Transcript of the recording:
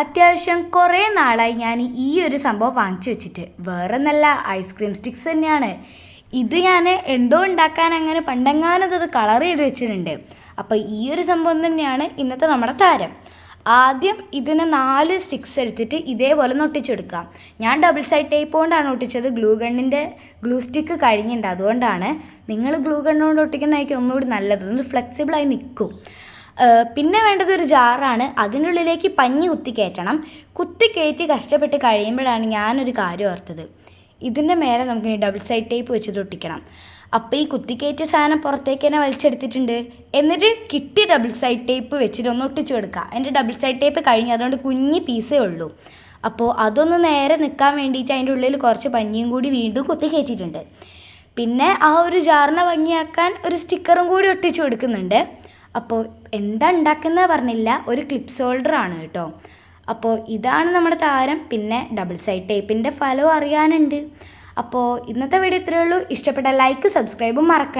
അത്യാവശ്യം കുറേ നാളായി ഞാൻ ഈ ഒരു സംഭവം വാങ്ങിച്ചു വെച്ചിട്ട്. വേറെ നല്ല ഐസ്ക്രീം സ്റ്റിക്സ് തന്നെയാണ്. ഇത് ഞാൻ എന്തോ ഉണ്ടാക്കാൻ അങ്ങനെ പണ്ടെങ്ങാനും അത് കളർ ചെയ്ത് വെച്ചിട്ടുണ്ട്. അപ്പോൾ ഈ ഒരു സംഭവം തന്നെയാണ് ഇന്നത്തെ നമ്മുടെ താരം. ആദ്യം ഇതിന് നാല് സ്റ്റിക്സ് എടുത്തിട്ട് ഇതേപോലെ ഒന്ന് ഒട്ടിച്ചെടുക്കാം ഞാൻ ഡബിൾ സൈഡ് ടേപ്പ് കൊണ്ടാണ് ഒട്ടിച്ചത്. ഗ്ലൂ ഗണ്ണിന്റെ ഗ്ലൂ സ്റ്റിക്ക് കഴിഞ്ഞിട്ടുണ്ട്. അതുകൊണ്ടാണ് നിങ്ങൾ ഗ്ലൂ ഗണ്ണുകൊണ്ട് ഒട്ടിക്കുന്നതായിരിക്കും ഒന്നുകൂടി നല്ലത്. ഒന്ന് ഫ്ലെക്സിബിളായി നിൽക്കും. പിന്നെ വേണ്ടത് ഒരു ജാറാണ്. അതിനുള്ളിലേക്ക് പഞ്ഞി കുത്തി കയറ്റണം. കുത്തി കയറ്റി കഷ്ടപ്പെട്ട് കഴിയുമ്പോഴാണ് ഞാനൊരു കാര്യം ഓർത്തത്. ഇതിന്റെ മേലെ നമുക്ക് ഡബിൾ സൈഡ് ടേപ്പ് വെച്ചിട്ട് ഒട്ടിക്കണം. അപ്പോൾ ഈ കുത്തിക്കയറ്റിയ സാധനം പുറത്തേക്ക് തന്നെ വലിച്ചെടുത്തിട്ടുണ്ട്. എന്നിട്ട് കിട്ടിയ ഡബിൾ സൈഡ് ടേപ്പ് വെച്ചിട്ട് ഒന്ന് ഒട്ടിച്ചു കൊടുക്കുക. എന്റെ ഡബിൾ സൈഡ് ടേപ്പ് കഴിഞ്ഞ്. അതുകൊണ്ട് കുഞ്ഞ് പീസേ ഉള്ളൂ. അപ്പോൾ അതൊന്ന് നേരെ നിൽക്കാൻ വേണ്ടിയിട്ട് അതിന്റെ ഉള്ളിൽ കുറച്ച് പഞ്ഞിയും കൂടി വീണ്ടും കുത്തി കയറ്റിയിട്ടുണ്ട്. പിന്നെ ആ ഒരു ജാറിനെ ഭംഗിയാക്കാൻ ഒരു സ്റ്റിക്കറും കൂടി ഒട്ടിച്ചു കൊടുക്കുന്നുണ്ട്. അപ്പോൾ എന്താ ഉണ്ടാക്കുന്നത് പറഞ്ഞില്ല. ഒരു ക്ലിപ്സ് ഹോൾഡർ ആണ് കേട്ടോ. അപ്പോൾ ഇതാണ് നമ്മുടെ താരം. പിന്നെ ഡബിൾ സൈഡ് ടേപ്പിന്റെ ഫലവും അറിയാനുണ്ട്. അപ്പോൾ ഇന്നത്തെ വീഡിയോ ഇത്രയേ ഉള്ളൂ. ഇഷ്ടപ്പെട്ട ലൈക്ക് സബ്സ്ക്രൈബും മറക്കണ്ട.